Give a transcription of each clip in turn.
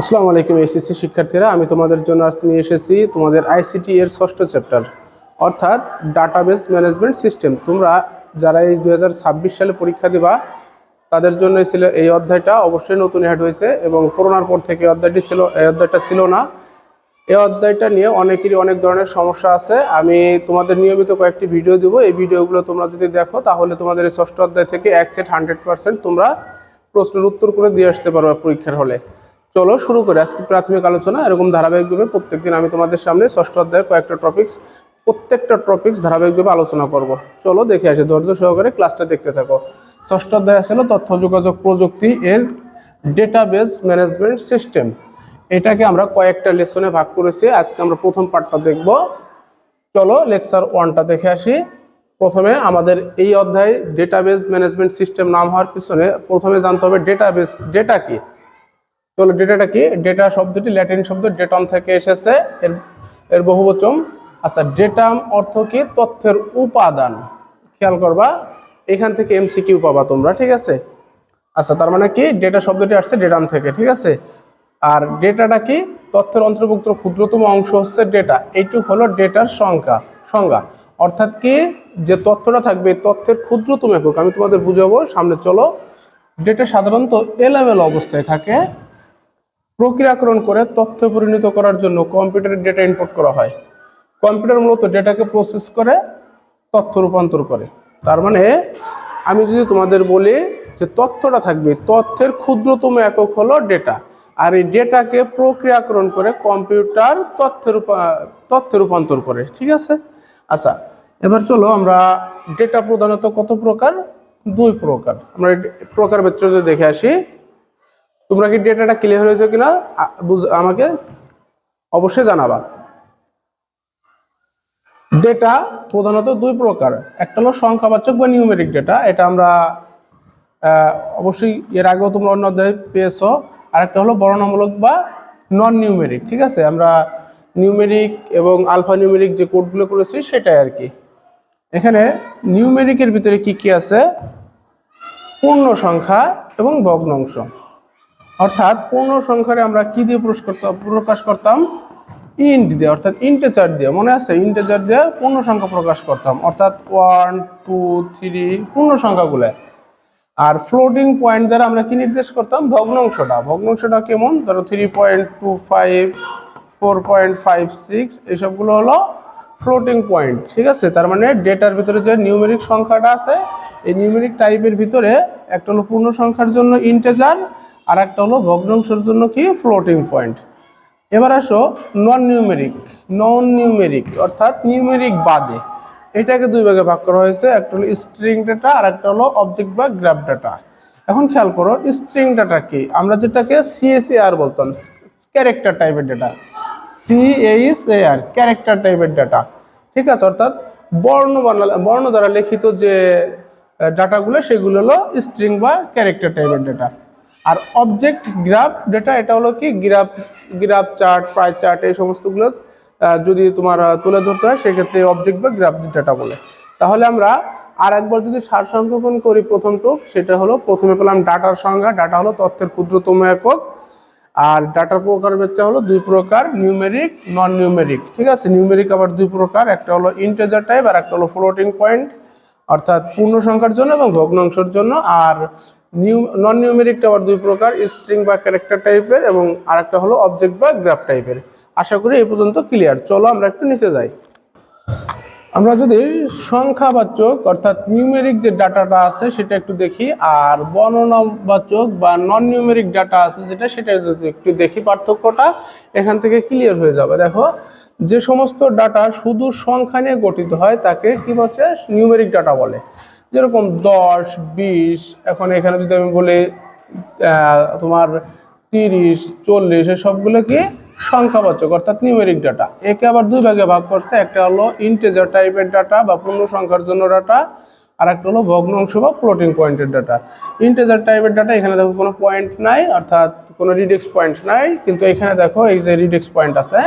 আসসালামু আলাইকুম এসএসসি শিক্ষার্থীরা, আমি তোমাদের জন্য আজ নিয়ে এসেছি তোমাদের আইসিটি এর ষষ্ঠ চ্যাপ্টার, অর্থাৎ ডাটাবেস ম্যানেজমেন্ট সিস্টেম তোমরা যারা এই দু হাজার ছাব্বিশ সালে পরীক্ষা দিবা, তাদের জন্য ছিল এই অধ্যায়টা অবশ্যই নতুন অ্যাড হয়েছে এবং করোনার পর থেকে অধ্যায়টি ছিল এই অধ্যায়টা ছিল না। এই অধ্যায়টা নিয়ে অনেকেরই অনেক ধরনের সমস্যা আছে। আমি তোমাদের নিয়মিত কয়েকটি ভিডিও দেবো। এই ভিডিওগুলো তোমরা যদি দেখো, তাহলে তোমাদের এই ষষ্ঠ অধ্যায় থেকে এক সেট হান্ড্রেড পার্সেন্ট তোমরা প্রশ্নের উত্তর করে দিয়ে আসতে পারবে পরীক্ষার হলে। চলো শুরু করে। আজকে প্রাথমিক আলোচনা, এরকম ধারাবাহিকভাবে প্রত্যেকদিন আমি তোমাদের সামনে ষষ্ঠ অধ্যায়ের কয়েকটা টপিকস প্রত্যেকটা টপিকস ধারাবাহিকভাবে আলোচনা করব। চলো দেখে আসি, ধৈর্য সহকারে ক্লাসটা দেখতে থাকো। ষষ্ঠ অধ্যায় ছিল তথ্য, যোগাযোগ, প্রযুক্তি এর ডেটাবেস ম্যানেজমেন্ট সিস্টেম এটাকে আমরা কয়েকটা লেসনে ভাগ করেছি। আজকে আমরা প্রথম পার্টটা দেখব। চলো লেকচার ওয়ানটা দেখে আসি। প্রথমে আমাদের এই অধ্যায় ডেটাবেস ম্যানেজমেন্ট সিস্টেম নাম হওয়ার পিছনে প্রথমে জানতে হবে ডেটাবেস ডেটা কি? চলো ডেটাটা কি? ডেটা শব্দটি ল্যাটিন শব্দ ডেটম থেকে এসেছে, এর এর বহুবচন। আচ্ছা ডেটাম অর্থ কি? তথ্যের উপাদান। খেয়াল করবা, এখান থেকে এমসিকিউ পাবা তোমরা, ঠিক আছে? আচ্ছা তার মানে কি? ডেটা শব্দটি আসছে ডেটাম থেকে, ঠিক আছে? আর ডেটাটা কি? তথ্যের অন্তর্ভুক্ত ক্ষুদ্রতম অংশ হচ্ছে ডেটা। এইটুক হলো ডেটার সংখ্যা, সংজ্ঞা। অর্থাৎ কি? যে তথ্যটা থাকবে তথ্যের ক্ষুদ্রতম একক। আমি তোমাদের বুঝাবো, সামনে চলো। ডেটা সাধারণত এলোমেলো অবস্থায় থাকে। প্রক্রিয়াকরণ করে তথ্যে পরিণত করার জন্য কম্পিউটারে ডেটা ইনপুট করা হয়। কম্পিউটার মূলত ডেটাকে প্রসেস করে, তথ্য রূপান্তর করে। তার মানে আমি যদি তোমাদের বলি যে তথ্যটা থাকবে, তথ্যের ক্ষুদ্রতম একক হলো ডেটা। আর এই ডেটাকে প্রক্রিয়াকরণ করে কম্পিউটার তথ্য রূপা, তথ্যে রূপান্তর করে, ঠিক আছে? আচ্ছা এবার চলো আমরা ডেটা প্রধানত কত প্রকার? দুই প্রকার। আমরা প্রকার ভিত্তিতে দেখে আসি তোমরা কি ডেটাটা ক্লিয়ার হয়েছে কিনা আমাকে অবশ্যই জানাবা। ডেটা প্রধানত দুই প্রকার। একটা হলো সংখ্যাবাচক বা নিউমেরিক ডেটা এটা আমরা অবশ্যই এর আগেও তোমরা অন্য অধ্যায় পেয়েছ। আর একটা হলো বর্ণনামূলক বা নন নিউমেরিক ঠিক আছে? আমরা নিউমেরিক এবং আলফা নিউমেরিক যে কোডগুলো করেছি, সেটাই আর কি। এখানে নিউমেরিকের ভিতরে কি কি আছে? পূর্ণ সংখ্যা এবং ভগ্নাংশ। অর্থাৎ পূর্ণ সংখ্যারে আমরা কি দিয়ে প্রকাশ করতাম? প্রকাশ করতাম ইন্ট দিয়ে, অর্থাৎ ইন্টেজার দিয়ে। মনে আছে? ইন্টেজার দিয়ে পূর্ণ সংখ্যা প্রকাশ করতাম। অর্থাৎ ওয়ান টু থ্রি পূর্ণ সংখ্যাগুলো। আর ফ্লোটিং পয়েন্ট দ্বারা আমরা কি নির্দেশ করতাম? ভগ্নাংশটা। ভগ্নাংশটা কেমন? ধরো three point two five four point five six এইসবগুলো হলো ফ্লোটিং পয়েন্ট ঠিক আছে? তার মানে ডেটার ভিতরে যে নিউমেরিক সংখ্যাটা আছে, এই নিউমেরিক টাইপের ভিতরে একটা হলো পূর্ণ সংখ্যার জন্য ইন্টেজার আর একটা হলো ভগ্নাংশের জন্য কি? ফ্লোটিং পয়েন্ট এবার আসো নন নিউমেরিক নন নিউমেরিক অর্থাৎ নিউমেরিক বাদে। এটাকে দুই ভাগে ভাগ করা হয়েছে, একটা হলো স্ট্রিং ডাটা আর একটা হলো অবজেক্ট বা গ্রাফ ডাটা এখন খেয়াল করো স্ট্রিং ডাটা কি? আমরা যেটাকে সিএসএআর বলতাম ক্যারেক্টার টাইপের ডাটা সিএইচএআর ক্যারেক্টার টাইপের ডাটা ঠিক আছে, অর্থাৎ বর্ণ বর্ণ দ্বারা লিখিত যে ডাটাগুলো সেগুলো হলো স্ট্রিং বা ক্যারেক্টার টাইপের ডাটা আর অবজেক্ট গ্রাফ ডেটা এটা হলো কি? Graph graph chart pie chart এই সমস্তগুলো যদি তোমার তুলে ধরতে হয়, সেক্ষেত্রে অবজেক্ট বা গ্রাফ ডাটা বলে। তাহলে আমরা আর একবার যদি সার সংক্ষেপণ করি প্রথমটুক, সেটা হলো প্রথমে পেলাম ডাটার সংজ্ঞা। ডাটা হলো তথ্যের ক্ষুদ্রতম একক। আর ডাটার প্রকার ভেদটা হলো দুই প্রকার নিউমেরিক নন নিউমেরিক ঠিক আছে? নিউমেরিক আবার দুই প্রকার, একটা হলো ইন্টেজার টাইপ আর একটা হলো ফ্লোটিং পয়েন্ট অর্থাৎ পূর্ণ সংখ্যার জন্য এবং ভগ্নাংশের জন্য, আর নিউ নন নিউমেরিকটা আবার দুই প্রকার স্ট্রিং বা ক্যারেক্টার টাইপের এবং আরেকটা হলো অবজেক্ট বা গ্রাফ টাইপের আশা করি এই পর্যন্ত ক্লিয়ার চলো আমরা একটু নিচে যাই। আমরা যদি সংখ্যাবাচক, অর্থাৎ নিউমেরিক যে ডাটাটা আছে সেটা একটু দেখি, আর বর্ণনাবাচক বা নন নিউমেরিক ডাটা আছে যেটা, সেটা যদি একটু দেখি পার্থক্যটা, এখান থেকে ক্লিয়ার হয়ে যাবে। দেখো যে সমস্ত ডাটা শুধু সংখ্যা নিয়ে গঠিত হয়, তাকে কি বলছে? নিউমেরিক ডাটা বলে। যেরকম দশ, বিশ, এখন এখানে যদি আমি বলি তোমার তিরিশ, চল্লিশ সবগুলো কি সংখ্যাবাচক, অর্থাৎ নিউমেরিক ডাটা। একে আবার দুই ভাগে ভাগ করছে, একটা হলো ইন্টেজার টাইপের ডাটা বা পূর্ণ সংখ্যার জন্য ডাটা, আর একটা হলো ভগ্নাংশ বা ফ্লোটিং পয়েন্টের ডাটা। ইন্টেজার টাইপের ডাটা, এখানে দেখো কোনো পয়েন্ট নাই, অর্থাৎ কোনো রিডেক্স পয়েন্ট নাই, কিন্তু এখানে দেখো এই যে রিডেক্স পয়েন্ট আছে,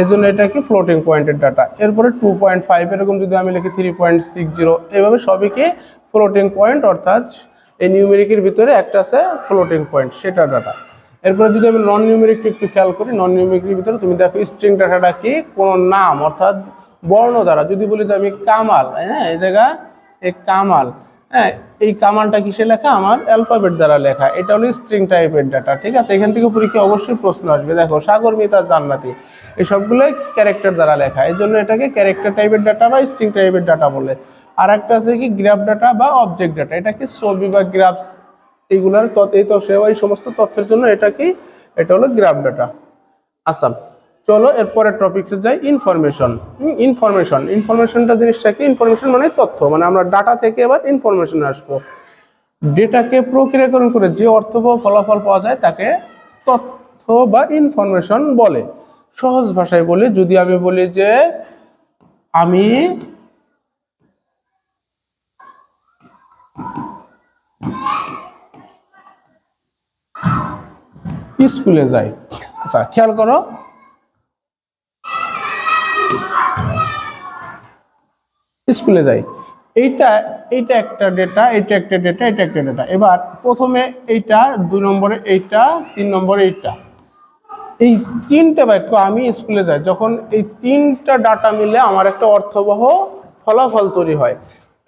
এই জন্য এটা কি ফ্লোটিং পয়েন্টের ডাটা এরপরে টু পয়েন্ট ফাইভ এরকম যদি আমি লিখি থ্রি পয়েন্ট সিক্স জিরো এভাবে সবই কি ফ্লোটিং পয়েন্ট অর্থাৎ এই নিউমেরিকের ভিতরে একটা আছে ফ্লোটিং পয়েন্ট সেটা ডাটা এরপরে যদি আমি নন নিউমেরিকটা একটু খেয়াল করি নন নিউমেরিকের ভিতরে তুমি দেখো স্ট্রিং ডাটাটা কি কোনো নাম, অর্থাৎ বর্ণ দ্বারা। যদি বলি যে আমি কামাল হ্যাঁ এই জায়গা, এই কামাল হ্যাঁ এই কামালটা কিসে লেখা? আমার অ্যালফাবেট দ্বারা লেখা। এটা হলো স্ট্রিং টাইপের ডাটা ঠিক আছে? এখান থেকে পরীক্ষা অবশ্যই প্রশ্ন আসবে। দেখো, সাগর, মিতা, জান্নাতি, এই সবগুলোই ক্যারেক্টার দ্বারা লেখা। এই জন্য এটাকে ক্যারেক্টার টাইপের ডাটা বা স্ট্রিং টাইপের ডাটা বলে। আর একটা আছে কি গ্রাফ ডাটা বা অবজেক্ট ডাটা এটা কি ছবি বা গ্রাফস এইগুলার তথ্য এই তো সেবা এই সমস্ত তথ্যের জন্য এটা কি এটা হলো গ্রাফ ডাটা আসাম। চলো এরপরের টপিকসে যাই ইনফরমেশন ইনফরমেশন ইনফরমেশনটা জিনিসটা কি? ইনফরমেশন মানে তথ্য মানে আমরা ডাটা থেকে এবার ইনফরমেশন আসব। ডেটাকে প্রক্রিয়াকরণ করে যে অর্থ বা ফলাফল পাওয়া যায়, তাকে তথ্য বা ইনফরমেশন বলে। সহজ ভাষায় বলি, যদি আমি বলি যে, আমি স্কুলে যাই। আচ্ছা খেয়াল করো স্কুলে যাই। এইটা এইটা একটা ডেটা এইটা একটা ডেটা এটা একটা ডেটা এবার প্রথমে এইটা, দুই নম্বরে এইটা, তিন নম্বরে এইটা। এই তিনটে বাক্য আমি স্কুলে যাই, যখন এই তিনটা ডাটা মিলে আমার একটা অর্থবহ ফলাফল তৈরি হয়।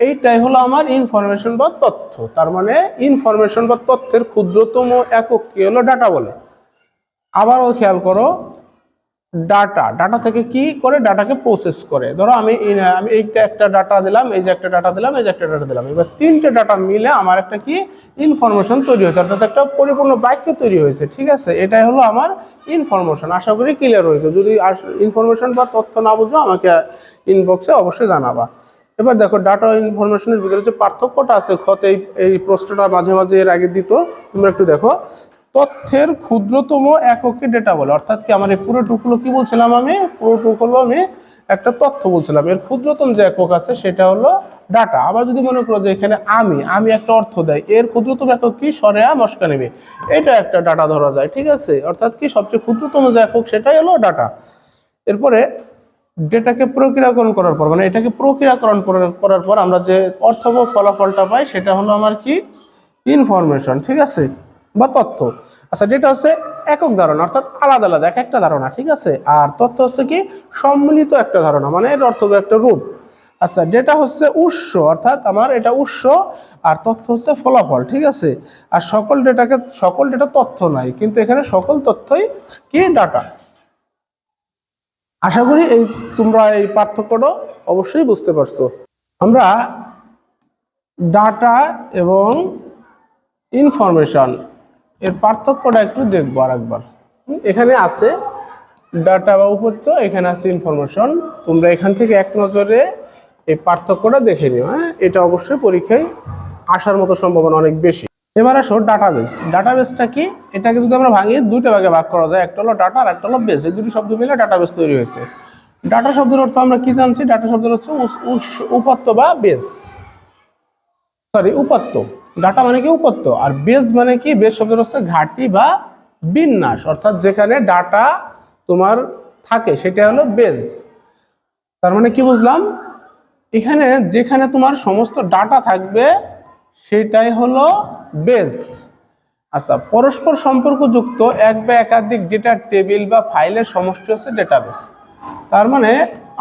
এইটাই হলো আমার ইনফরমেশন বা তথ্য। তার মানে ইনফরমেশন বা তথ্যের ক্ষুদ্রতম একককে হলো? ডাটা বলে। আবারও খেয়াল করো ডাটা ডাটা থেকে কি করে ডাটাকে প্রসেস করে? ধরো আমি আমি এইটা একটা ডাটা দিলাম, এই যে একটা ডাটা দিলাম, এই যে একটা ডাটা দিলাম। এবার তিনটে ডাটা মিলে আমার একটা কি ইনফরমেশন তৈরি হয়েছে, অর্থাৎ একটা পরিপূর্ণ বাক্য তৈরি হয়েছে, ঠিক আছে? এটাই হলো আমার ইনফরমেশন আশা করি ক্লিয়ার হয়েছে। যদি ইনফরমেশন বা তথ্য না বুঝো, আমাকে ইনবক্সে অবশ্যই জানাবা। এবার দেখো ডাটা ইনফরমেশনের ভিতরে যে পার্থক্যটা আছে এই এই প্রশ্নটা মাঝে মাঝে এর আগে দিত, তোমরা একটু দেখো। তথ্যের ক্ষুদ্রতম এককে ডেটা বলে। অর্থাৎ কি আমার এই পুরো টুকলো কি বলছিলাম আমি? পুরো টুকলো আমি একটা তথ্য বলছিলাম। এর ক্ষুদ্রতম যে একক আছে সেটা হলো ডাটা আবার যদি মনে করো যে এখানে আমি আমি একটা অর্থ দেয় এর ক্ষুদ্রতম একক কি? সরেয়া, মস্কা নেবে। এটা একটা ডাটা ধরা যায়, ঠিক আছে? অর্থাৎ কি সবচেয়ে ক্ষুদ্রতম যে একক সেটাই হলো ডাটা এরপরে ডেটাকে প্রক্রিয়াকরণ করার পর মানে এটাকে প্রক্রিয়াকরণ করার- পর আমরা যে অর্থবহ ফলাফলটা পাই সেটা হলো আমার কি? ইনফরমেশন ঠিক আছে? বা তথ্য। আচ্ছা যেটা হচ্ছে একক ধারণা, অর্থাৎ আলাদা আলাদা, এক একটা ধারণা, ঠিক আছে? আর তথ্য হচ্ছে কি? সম্মিলিত একটা ধারণা মানে এর অর্থ একটা রূপ। আচ্ছা যেটা হচ্ছে উৎস, অর্থাৎ আমার এটা উৎস, আর তথ্য হচ্ছে ফলাফল, ঠিক আছে? আর সকল ডেটাকে, সকল ডেটা তথ্য নাই, কিন্তু এখানে সকল তথ্যই কি? ডাটা। আশা করি এই, তোমরা এই পার্থক্যটা অবশ্যই বুঝতে পারছ। আমরা ডাটা এবং ইনফরমেশন এর পার্থক্যটা একটু দেখব আরেকবার। এখানে আছে ডাটা বা উপত্য, এখানে আছে ইনফরমেশন তোমরা এখান থেকে এক নজরে এই পার্থক্যটা দেখে নিও হ্যাঁ? এটা অবশ্যই পরীক্ষায় আসার মতো সম্ভাবনা অনেক বেশি। এবার আসো ডাটাবেস ডাটাবেসটা কি? এটাকে যদি আমরা ভাঙিয়ে দুইটা ভাগে ভাগ করা যায়। একটা হলো ডাটা আর একটা হলো বেস এই দুটি শব্দ মিলে ডাটাবেস তৈরি হয়েছে। ডাটা শব্দের অর্থ আমরা কি জানছি? ডাটা শব্দের হচ্ছে উপাত্ত বা বেস সরি উপাত্ত ডাটা মানে কি উপাত্ত আর বেস মানে কি? বেস শব্দের হচ্ছে ঘাটি বা বিন্যাস। অর্থাৎ যেখানে ডাটা তোমার থাকে, সেটা হলো বেস। তার মানে কি বুঝলাম? এখানে যেখানে তোমার সমস্ত ডাটা থাকবে, সেটাই হলো বেস। আচ্ছা পরস্পর সম্পর্কযুক্ত এক বা একাধিক ডেটা টেবিল বা ফাইলের সমষ্টি হচ্ছে ডেটাবেস তার মানে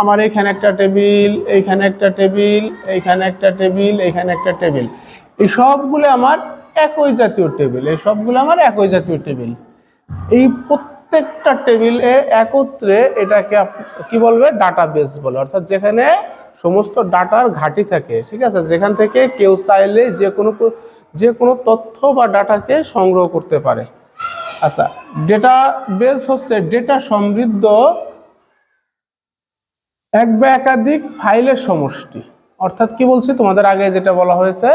আমার এখানে একটা টেবিল, এইখানে একটা টেবিল, এইখানে একটা টেবিল, এইখানে একটা টেবিল। এই সবগুলো আমার একই জাতীয় টেবিল, এই সবগুলো আমার একই জাতীয় টেবিল। এই প্রত্যেকটা টেবিলে একত্রে এটাকে কি বলবে? ডাটাবেস বলে। অর্থাৎ যেখানে সমস্ত ডাটার ঘাঁটি থাকে, ঠিক আছে? যেখান থেকে কেউ চাইলে যে কোনো যে কোনো তথ্য বা ডাটাকে সংগ্রহ করতে পারে। আচ্ছা ডেটা বেস হচ্ছে ডেটা সমৃদ্ধ এক বা একাধিক ফাইলের সমষ্টি। অর্থাৎ কি বলছি? তোমাদের আগে যেটা বলা হয়েছে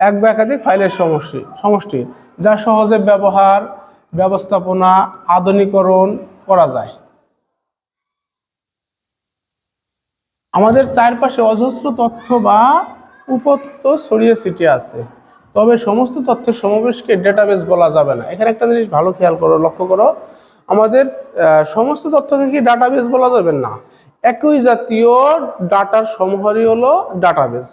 এক বা একাধিক ফাইলের সমষ্টি সমষ্টি, যা সহজে ব্যবহার, ব্যবস্থাপনা, আধুনিকরণ করা যায়। আমাদের চারপাশে অজস্র তথ্য বা উপত্য ছড়িয়ে ছিটিয়ে আছে। তবে সমস্ত তথ্যের সমাবেশকে ডেটাবেস বলা যাবে না। এখানে একটা জিনিস ভালো খেয়াল করো, লক্ষ্য করো। আমাদের সমস্ত তথ্যকে কি ডাটাবেস বলা যাবে না? একই জাতীয় ডাটার সমূহরই হলো ডাটাবেস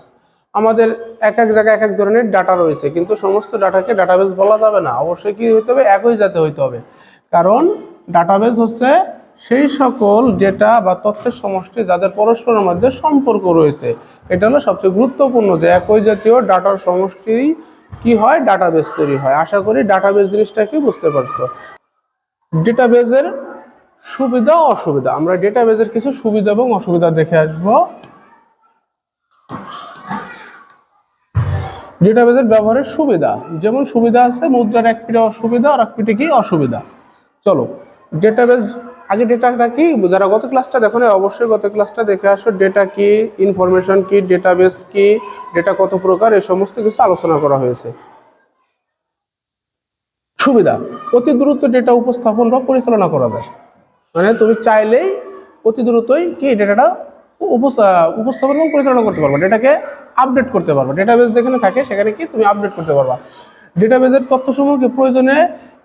আমাদের এক এক জায়গায় এক এক ধরনের ডাটা রয়েছে। কিন্তু সমস্ত ডাটাকে ডাটাবেস বলা যাবে না। অবশ্যই কি হইতে হবে? একই জাতে হইতে হবে। কারণ ডাটাবেস হচ্ছে সেই সকল ডেটা বা তথ্যের সমষ্টি যাদের পরস্পরের মধ্যে সম্পর্ক রয়েছে। এটা হলো সবচেয়ে গুরুত্বপূর্ণ যে একই জাতীয় ডাটার সমষ্টি কি হয়? ডাটাবেস তৈরি হয়। আশা করি ডাটাবেস জিনিসটা কি বুঝতে পারছ? ডেটাবেজের সুবিধা অসুবিধা। আমরা ডেটাবেজের কিছু সুবিধা এবং অসুবিধা দেখে আসব। ডেটাবেজের ব্যবহারের সুবিধা। যেমন সুবিধা আছে, মুদ্রার এক পিঠে অসুবিধা, আর এক পিঠে কি অসুবিধা। চলো ডেটাবেজ আগে ডেটাটা কি? যারা গত ক্লাসটা দেখো না অবশ্যই গত ক্লাসটা দেখে আসো। ডেটা কি ইনফরমেশন কি ডেটাবেস কি ডেটা কত প্রকার এই সমস্ত কিছু আলোচনা করা হয়েছে। সুবিধা, অতি দ্রুত ডেটা উপস্থাপন বা পরিচালনা করা যায়। মানে তুমি চাইলেই অতি দ্রুতই কি ডেটাটা উপস্থা- উপস্থাপন এবং পরিচালনা করতে পারবা। ডেটাকে আপডেট করতে পারবা। ডেটাবেস যেখানে থাকে, সেখানে কি তুমি আপডেট করতে পারবা। ডেটাবেসের তথ্যসমূহকে প্রয়োজনে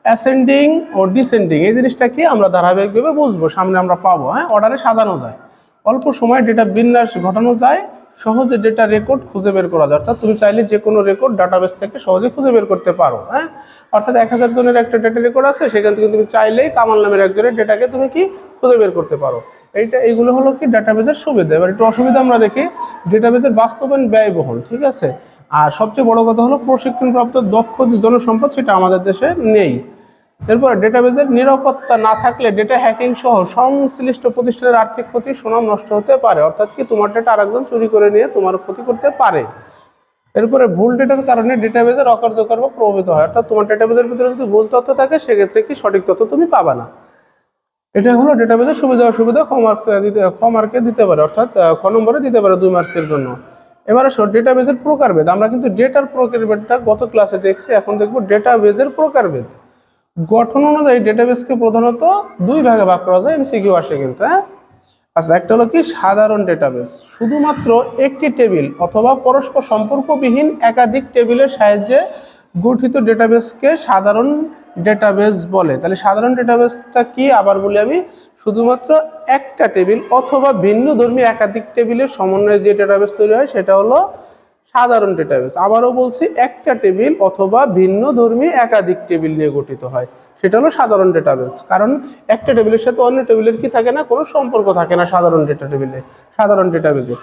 অ্যাসেন্ডিং ও ডিসেন্ডিং এই জিনিসটা কি আমরা ধারাবাহিকভাবে বুঝব, সামনে আমরা পাবো হ্যাঁ? অর্ডারে সাজানো যায়। অল্প সময় ডেটা বিন্যাস ঘটানো যায় সহজে ডেটা রেকর্ড খুঁজে বের করা যায়। অর্থাৎ তুমি চাইলে যে কোনো রেকর্ড ডাটাবেস থেকে সহজে খুঁজে বের করতে পারো হ্যাঁ? অর্থাৎ এক হাজার জনের একটা ডেটা রেকর্ড আছে, সেখান থেকে তুমি চাইলেই কামাল নামের একজনের ডেটাকে তুমি কি খুঁজে বের করতে পারো। এইটা, এইগুলো হলো কি ডাটাবেজের সুবিধা। এবার একটু অসুবিধা আমরা দেখি ডেটাবেজের বাস্তবায়ন ব্যয়বহুল, ঠিক আছে? আর সবচেয়ে বড় কথা হলো প্রশিক্ষণপ্রাপ্ত দক্ষ যে জনসম্পদ, সেটা আমাদের দেশে নেই। এরপর ডেটাবেজের নিরাপত্তা না থাকলে ডেটা হ্যাকিং সহ সংশ্লিষ্ট প্রতিষ্ঠানের আর্থিক ক্ষতি, সুনাম নষ্ট হতে পারে। অর্থাৎ কি তোমার ডেটা আরেকজন চুরি করে নিয়ে তোমার ক্ষতি করতে পারে। এরপরে ভুল ডেটার কারণে ডেটাবেজের অকার্যকর বা প্রভাবিত হয়। অর্থাৎ তোমার ডেটাবেজের ভিতরে যদি ভুল তথ্য থাকে, সেক্ষেত্রে কি সঠিক তথ্য তুমি পাবা না। এটা হলো ডেটাবেজের সুবিধা, অসুবিধা, খ মার্কস দিতে, খ মার্কে দিতে পারে। অর্থাৎ খ নম্বরে দিতে পারে দুই মার্কসের জন্য। এবার আসো ডেটাবেজের প্রকারভেদ। আমরা কিন্তু ডেটার প্রকারভেদটা গত ক্লাসে দেখছি, এখন দেখব ডেটাবেজের প্রকারভেদ। গঠন অনুযায়ী ডেটাবেসকে প্রধানত দুই ভাগে ভাগ করা যায় এমসিকিউ আসে কিন্তু হ্যাঁ? আচ্ছা একটা হলো কি? সাধারণ ডেটাবেস শুধুমাত্র একটি টেবিল অথবা পরস্পর সম্পর্কবিহীন একাধিক টেবিলের সাহায্যে গঠিত ডেটাবেসকে সাধারণ ডেটাবেস বলে। তাহলে সাধারণ ডেটাবেসটা কি? আবার বলি আমি, শুধুমাত্র একটা টেবিল অথবা ভিন্ন ধর্মী একাধিক টেবিলের সমন্বয়ে যে ডেটাবেস তৈরি হয়, সেটা হলো সাধারণ ডেটাবেস আবারও বলছি, একটা টেবিল অথবা ভিন্ন ধর্মী একাধিক টেবিল নিয়ে গঠিত হয়। সেটা হলো সাধারণ ডেটাবেস কারণ একটা টেবিলের সাথে অন্য টেবিলের কি থাকে না? কোনো সম্পর্ক থাকে না সাধারণ ডেটা টেবিলে সাধারণ ডেটাবেসে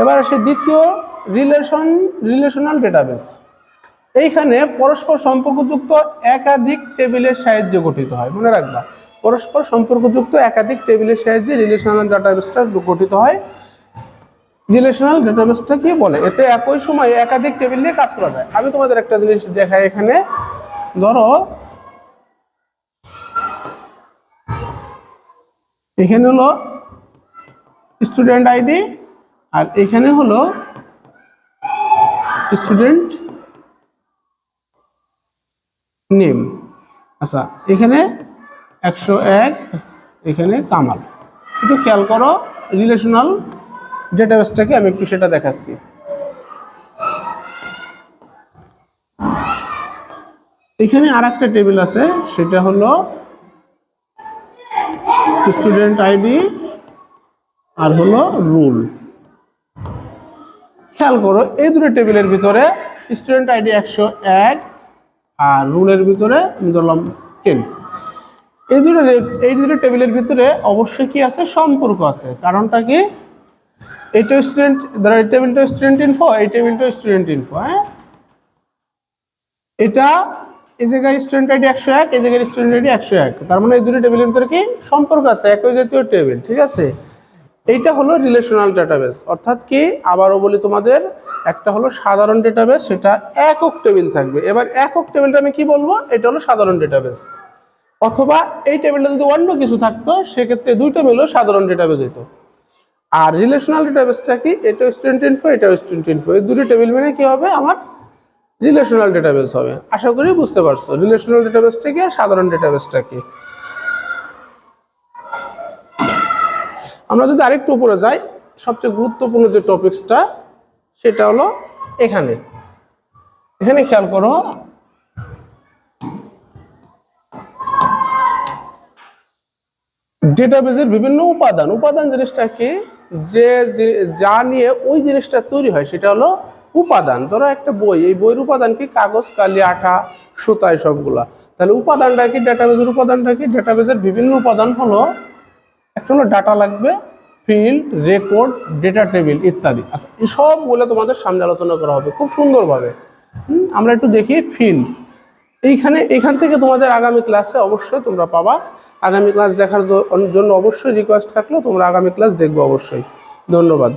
এবার আসে দ্বিতীয় রিলেশন রিলেশনাল ডেটাবেস এইখানে পরস্পর সম্পর্কযুক্ত একাধিক টেবিলের সাহায্যে গঠিত হয়। মনে রাখবা, পরস্পর সম্পর্কযুক্ত একাধিক টেবিলের সাহায্যে রিলেশনাল ডাটাবেসটা গঠিত হয়। রিলেশনাল ডেটাবেসটা কি বলে? এতে একই সময়ে একাধিক টেবিল নিয়ে কাজ করা যায়। আমি তোমাদের একটা জিনিস দেখাই এখানে। ধরো, এখানে হলো স্টুডেন্ট আইডি আর এখানে হলো স্টুডেন্ট নেম আচ্ছা এখানে একশো এক, এখানে কামাল। একটু খেয়াল করো রিলেশনাল ডেটাবেসটাকে আমি একটু সেটা দেখাচ্ছি। এখানে আর একটা টেবিল আছে, সেটা হলো স্টুডেন্ট আইডি আর হলো রুল। খেয়াল করো, এই দুটো টেবিলের ভিতরে স্টুডেন্ট আইডি একশো এক আর রুলের ভিতরে ধরলাম টেন। এই দুটো এই দুটো টেবিলের ভিতরে অবশ্যই কি আছে? সম্পর্ক আছে। কারণটা কি? এইটা স্টুডেন্ট ধরো এই টেবিলটা স্টুডেন্ট ইনফো এই টেবিলটা স্টুডেন্ট ইনফো হ্যাঁ এটা এই জায়গায় স্টুডেন্ট আইডি একশো এক এই জায়গায় স্টুডেন্ট আইডি একশো এক। তার মানে এই দুটো টেবিলের ভিতরে কি? সম্পর্ক আছে একই জাতীয় টেবিল ঠিক আছে? এইটা হলো রিলেশনাল ডেটাবেস অর্থাৎ কি? আবারও বলি তোমাদের, একটা হলো সাধারণ ডেটাবেস সেটা একক টেবিল থাকবে। এবার একক টেবিলটা আমি কি বলব? এটা হলো সাধারণ ডেটাবেস অথবা এই টেবিলটা যদি অন্য কিছু থাকতো, সেক্ষেত্রে দুইটা মিলেও সাধারণ ডেটাবেস হতো আর রিলেশনাল ডেটাবেসটা কি? এটা স্টুডেন্ট ইনফো এটা স্টুডেন্ট ইনফো এই দুটো টেবিল মিলে কি হবে? আমার রিলেশনাল ডেটাবেস হবে। আশা করি বুঝতে পারছ। রিলেশনাল ডেটাবেসটা কি আর সাধারণ ডেটাবেসটা কি? আমরা যদি আরেকটু উপরে যাই, সবচেয়ে গুরুত্বপূর্ণ যে টপিকসটা সেটা হলো এখানে। এখানে খেয়াল করো। ডেটাবেজের বিভিন্ন উপাদান। উপাদান জিনিসটা কি? যে যে- নিয়ে ওই জিনিসটা তৈরি হয়, সেটা হলো উপাদান। ধরো একটা বই, এই বইয়ের উপাদান কি? কাগজ, কালি, আঠা, সুতা সবগুলা তাহলে উপাদানটা কি? ডেটাবেজের উপাদানটা কি? ডেটাবেজের বিভিন্ন উপাদান হলো, একটা হলো ডাটা লাগবে, ফিল্ড, রেকর্ড, ডেটা টেবিল ইত্যাদি। আচ্ছা এই সবগুলো তোমাদের সামনে আলোচনা করা হবে খুব সুন্দরভাবে। আমরা একটু দেখি ফিল্ড। এইখানে, এখান থেকে তোমাদের আগামী ক্লাসে অবশ্যই তোমরা পাবা আগামী ক্লাস দেখার জন্য অবশ্যই রিকোয়েস্ট থাকলেও তোমরা আগামী ক্লাস দেখবে অবশ্যই। ধন্যবাদ।